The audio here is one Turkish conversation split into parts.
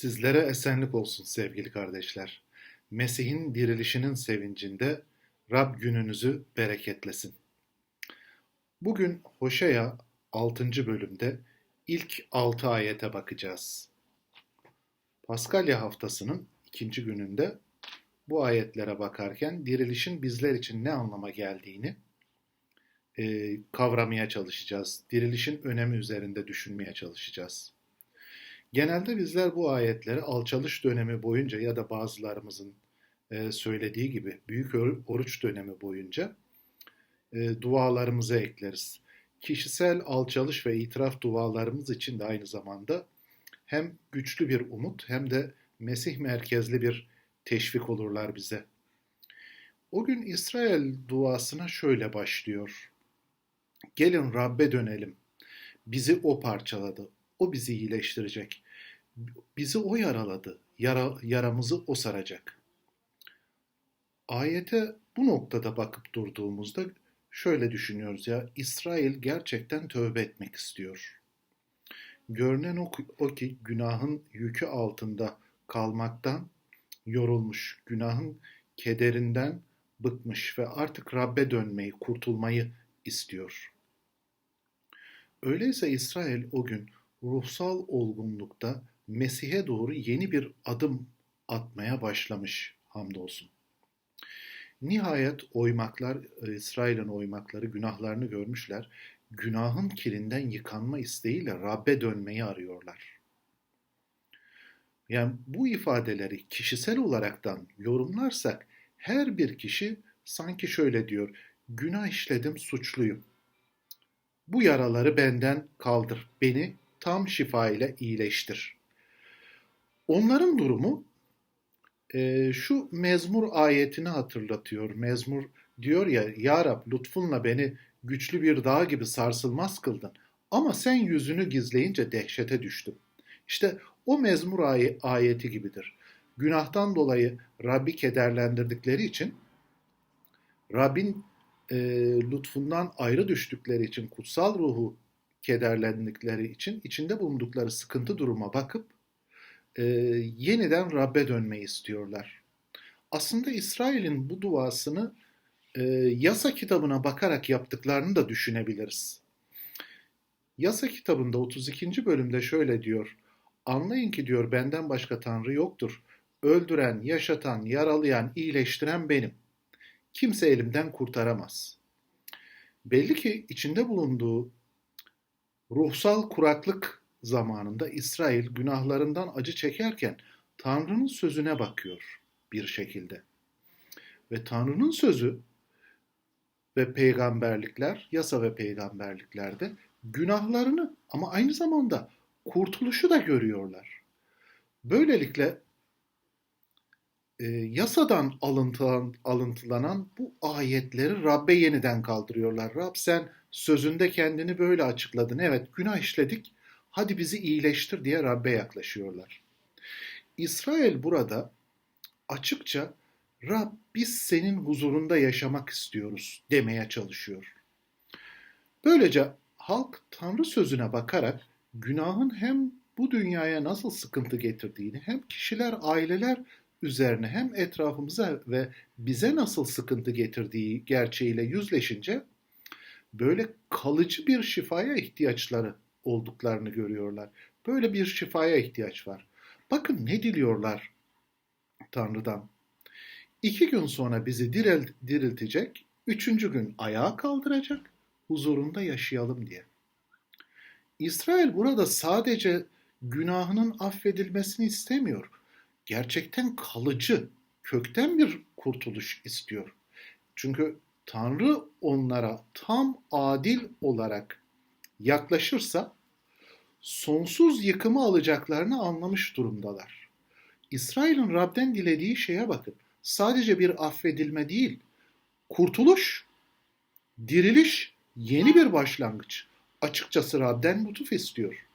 Sizlere esenlik olsun sevgili kardeşler. Mesih'in dirilişinin sevincinde Rab gününüzü bereketlesin. Bugün Hoşea 6. bölümde ilk 6 ayete bakacağız. Paskalya haftasının ikinci gününde bu ayetlere bakarken dirilişin bizler için ne anlama geldiğini e, kavramaya çalışacağız. Dirilişin önemi üzerinde düşünmeye çalışacağız. Genelde bizler bu ayetleri alçalış dönemi boyunca ya da bazılarımızın e, söylediği gibi büyük oruç dönemi boyunca e, dualarımıza ekleriz. Kişisel alçalış ve itiraf dualarımız için de aynı zamanda hem güçlü bir umut hem de Mesih merkezli bir teşvik olurlar bize. O gün İsrail duasına şöyle başlıyor. Gelin Rabbe dönelim. Bizi o parçaladı. O bizi iyileştirecek. Bizi o yaraladı. Yara, yaramızı o saracak. Ayete bu noktada bakıp durduğumuzda şöyle düşünüyoruz ya İsrail gerçekten tövbe etmek istiyor. Görünen o, o ki günahın yükü altında kalmaktan yorulmuş, günahın kederinden bıkmış ve artık Rabbe dönmeyi, kurtulmayı istiyor. Öyleyse İsrail o gün ruhsal olgunlukta Mesih'e doğru yeni bir adım atmaya başlamış hamdolsun. Nihayet oymaklar, İsrail'in oymakları günahlarını görmüşler. Günahın kirinden yıkanma isteğiyle Rabbe dönmeyi arıyorlar. Yani bu ifadeleri kişisel olaraktan yorumlarsak her bir kişi sanki şöyle diyor. Günah işledim, suçluyum. Bu yaraları benden kaldır. Beni tam şifa ile iyileştir. Onların durumu e, şu mezmur ayetini hatırlatıyor. Mezmur diyor ya, Ya Rab lütfunla beni güçlü bir dağ gibi sarsılmaz kıldın. Ama sen yüzünü gizleyince dehşete düştüm. İşte o mezmur ay- ayeti gibidir. Günahtan dolayı Rabbi kederlendirdikleri için Rabbin e, lütfundan ayrı düştükleri için kutsal ruhu kederlendikleri için içinde bulundukları sıkıntı duruma bakıp e, yeniden Rabbe dönmeyi istiyorlar. Aslında İsrail'in bu duasını e, yasa kitabına bakarak yaptıklarını da düşünebiliriz. Yasa kitabında 32. bölümde şöyle diyor. Anlayın ki diyor benden başka Tanrı yoktur. Öldüren, yaşatan, yaralayan, iyileştiren benim. Kimse elimden kurtaramaz. Belli ki içinde bulunduğu ruhsal kuraklık zamanında İsrail günahlarından acı çekerken Tanrı'nın sözüne bakıyor bir şekilde. Ve Tanrı'nın sözü ve peygamberlikler, yasa ve peygamberliklerde günahlarını ama aynı zamanda kurtuluşu da görüyorlar. Böylelikle e, yasadan alıntılan, alıntılanan bu ayetleri Rabbe yeniden kaldırıyorlar. Rab sen sözünde kendini böyle açıkladın. Evet günah işledik hadi bizi iyileştir diye Rabbe yaklaşıyorlar. İsrail burada açıkça Rab biz senin huzurunda yaşamak istiyoruz demeye çalışıyor. Böylece halk Tanrı sözüne bakarak günahın hem bu dünyaya nasıl sıkıntı getirdiğini hem kişiler, aileler üzerine hem etrafımıza ve bize nasıl sıkıntı getirdiği gerçeğiyle yüzleşince böyle kalıcı bir şifaya ihtiyaçları olduklarını görüyorlar. Böyle bir şifaya ihtiyaç var. Bakın ne diliyorlar Tanrı'dan. İki gün sonra bizi diril, diriltecek, üçüncü gün ayağa kaldıracak, huzurunda yaşayalım diye. İsrail burada sadece günahının affedilmesini istemiyor. Gerçekten kalıcı, kökten bir kurtuluş istiyor. Çünkü Tanrı onlara tam adil olarak yaklaşırsa sonsuz yıkımı alacaklarını anlamış durumdalar. İsrail'in Rab'den dilediği şeye bakın. Sadece bir affedilme değil, kurtuluş, diriliş, yeni bir başlangıç. Açıkçası Rab'den lütuf istiyor.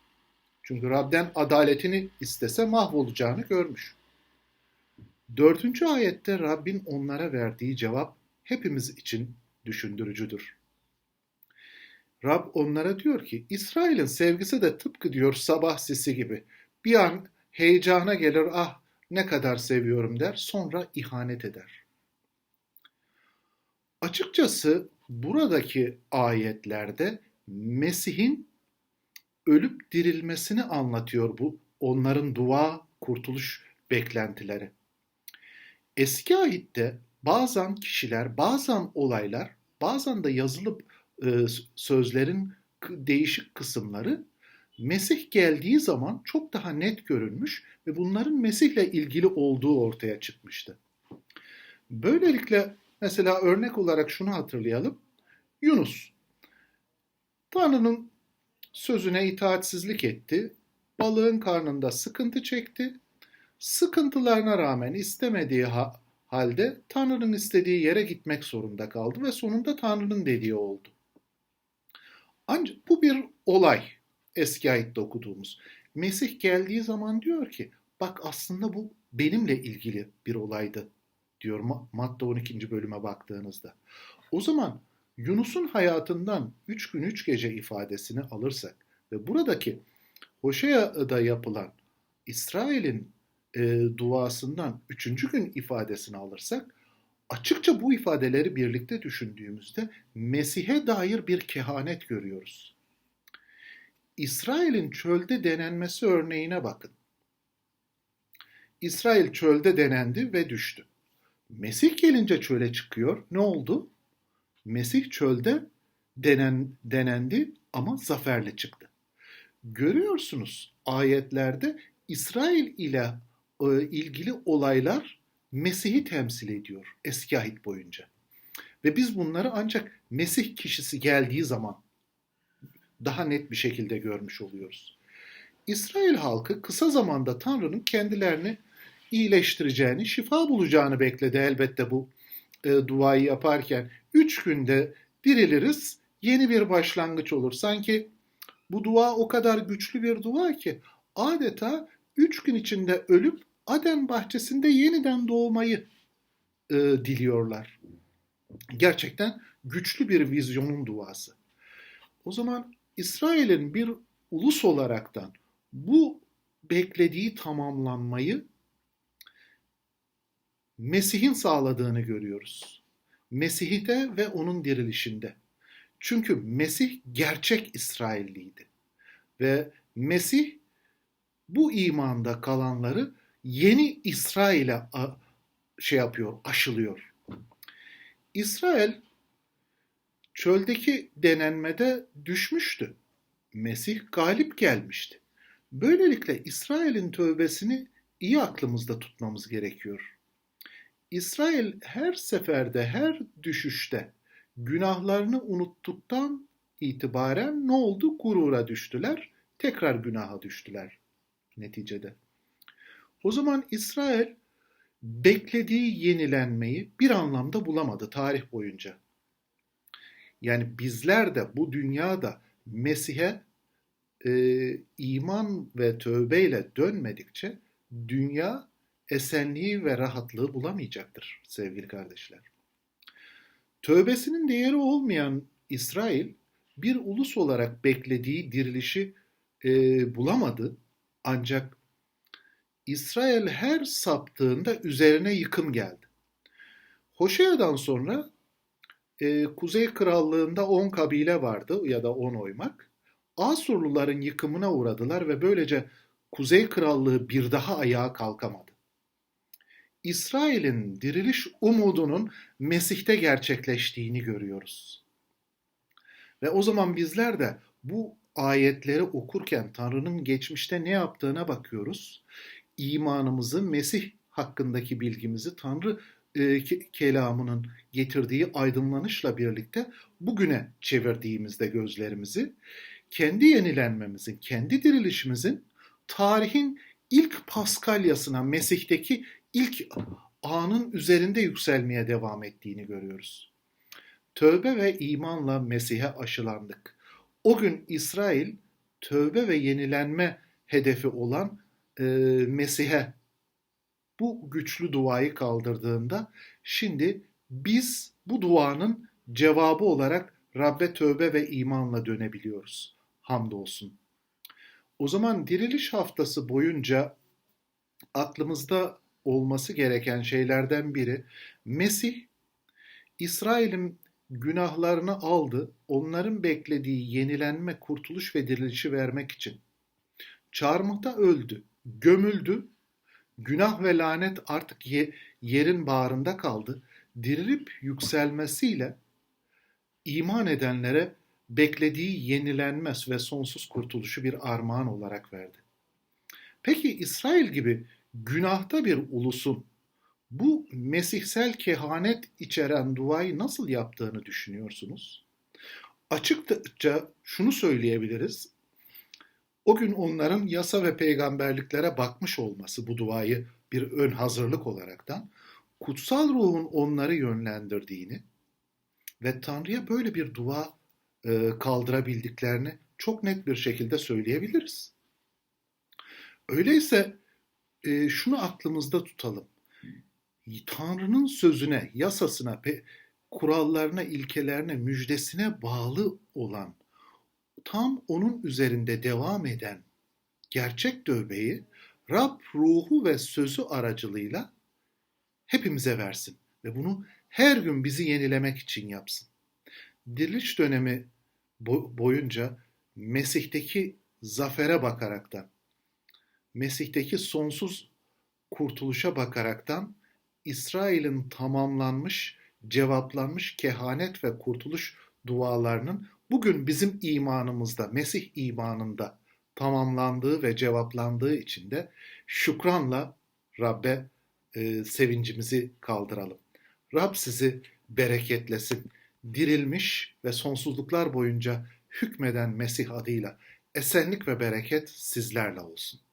Çünkü Rab'den adaletini istese mahvolacağını görmüş. Dördüncü ayette Rabbin onlara verdiği cevap hepimiz için düşündürücüdür. Rab onlara diyor ki İsrail'in sevgisi de tıpkı diyor sabah sisi gibi. Bir an heyecana gelir, ah ne kadar seviyorum der, sonra ihanet eder. Açıkçası buradaki ayetlerde Mesih'in ölüp dirilmesini anlatıyor bu onların dua, kurtuluş beklentileri. Eski ahitte bazen kişiler, bazen olaylar, bazen de yazılı e, sözlerin değişik kısımları Mesih geldiği zaman çok daha net görünmüş ve bunların Mesih'le ilgili olduğu ortaya çıkmıştı. Böylelikle mesela örnek olarak şunu hatırlayalım. Yunus Tanrı'nın sözüne itaatsizlik etti. Balığın karnında sıkıntı çekti. Sıkıntılarına rağmen istemediği ha- halde Tanrı'nın istediği yere gitmek zorunda kaldı ve sonunda Tanrı'nın dediği oldu. Ancak bu bir olay eski ayette okuduğumuz. Mesih geldiği zaman diyor ki bak aslında bu benimle ilgili bir olaydı diyor Matta 12. bölüme baktığınızda. O zaman Yunus'un hayatından 3 gün 3 gece ifadesini alırsak ve buradaki Hoşea'da yapılan İsrail'in e, duasından 3. gün ifadesini alırsak açıkça bu ifadeleri birlikte düşündüğümüzde Mesih'e dair bir kehanet görüyoruz. İsrail'in çölde denenmesi örneğine bakın. İsrail çölde denendi ve düştü. Mesih gelince çöle çıkıyor. Ne oldu? Mesih çölde denen, denendi ama zaferle çıktı. Görüyorsunuz ayetlerde İsrail ile e, ilgili olaylar Mesih'i temsil ediyor eski ahit boyunca. Ve biz bunları ancak Mesih kişisi geldiği zaman daha net bir şekilde görmüş oluyoruz. İsrail halkı kısa zamanda Tanrı'nın kendilerini iyileştireceğini, şifa bulacağını bekledi elbette bu e, duayı yaparken. Üç günde diriliriz, yeni bir başlangıç olur. Sanki bu dua o kadar güçlü bir dua ki adeta üç gün içinde ölüp Aden bahçesinde yeniden doğmayı e, diliyorlar. Gerçekten güçlü bir vizyonun duası. O zaman İsrail'in bir ulus olaraktan bu beklediği tamamlanmayı Mesih'in sağladığını görüyoruz. Mesih'te ve onun dirilişinde. Çünkü Mesih gerçek İsrailliydi. Ve Mesih bu imanda kalanları yeni İsrail'e şey yapıyor, aşılıyor. İsrail çöldeki denenmede düşmüştü. Mesih galip gelmişti. Böylelikle İsrail'in tövbesini iyi aklımızda tutmamız gerekiyor. İsrail her seferde, her düşüşte günahlarını unuttuktan itibaren ne oldu? Gurura düştüler, tekrar günaha düştüler neticede. O zaman İsrail beklediği yenilenmeyi bir anlamda bulamadı tarih boyunca. Yani bizler de bu dünyada Mesih'e e, iman ve tövbeyle dönmedikçe dünya esenliği ve rahatlığı bulamayacaktır sevgili kardeşler. Tövbesinin değeri olmayan İsrail bir ulus olarak beklediği dirilişi e, bulamadı ancak İsrail her saptığında üzerine yıkım geldi. Hoşea'dan sonra e, Kuzey Krallığında 10 kabile vardı ya da 10 oymak. Asurluların yıkımına uğradılar ve böylece Kuzey Krallığı bir daha ayağa kalkamadı. İsrail'in diriliş umudunun Mesih'te gerçekleştiğini görüyoruz. Ve o zaman bizler de bu ayetleri okurken Tanrı'nın geçmişte ne yaptığına bakıyoruz. İmanımızı, Mesih hakkındaki bilgimizi Tanrı e, kelamının getirdiği aydınlanışla birlikte bugüne çevirdiğimizde gözlerimizi kendi yenilenmemizin, kendi dirilişimizin tarihin ilk Paskalyasına, Mesih'teki ilk anın üzerinde yükselmeye devam ettiğini görüyoruz. Tövbe ve imanla Mesih'e aşılandık. O gün İsrail tövbe ve yenilenme hedefi olan e, Mesih'e bu güçlü duayı kaldırdığında şimdi biz bu duanın cevabı olarak Rabbe tövbe ve imanla dönebiliyoruz. Hamdolsun. O zaman diriliş haftası boyunca aklımızda olması gereken şeylerden biri Mesih İsrail'in günahlarını aldı, onların beklediği yenilenme, kurtuluş ve dirilişi vermek için. Çarmıhta öldü, gömüldü, günah ve lanet artık ye, yerin bağrında kaldı. Dirilip yükselmesiyle iman edenlere beklediği yenilenme ve sonsuz kurtuluşu bir armağan olarak verdi. Peki İsrail gibi günahta bir ulusun bu mesihsel kehanet içeren duayı nasıl yaptığını düşünüyorsunuz? Açıkça şunu söyleyebiliriz. O gün onların yasa ve peygamberliklere bakmış olması bu duayı bir ön hazırlık olaraktan kutsal ruhun onları yönlendirdiğini ve Tanrı'ya böyle bir dua e, kaldırabildiklerini çok net bir şekilde söyleyebiliriz. Öyleyse e, şunu aklımızda tutalım. Tanrı'nın sözüne, yasasına, kurallarına, ilkelerine, müjdesine bağlı olan, tam onun üzerinde devam eden gerçek tövbeyi Rab ruhu ve sözü aracılığıyla hepimize versin ve bunu her gün bizi yenilemek için yapsın. Diriliş dönemi boyunca Mesih'teki zafere bakaraktan, Mesih'teki sonsuz kurtuluşa bakaraktan İsrail'in tamamlanmış, cevaplanmış kehanet ve kurtuluş dualarının bugün bizim imanımızda, Mesih imanında tamamlandığı ve cevaplandığı için de şükranla Rab'be e, sevincimizi kaldıralım. Rab sizi bereketlesin. Dirilmiş ve sonsuzluklar boyunca hükmeden Mesih adıyla esenlik ve bereket sizlerle olsun.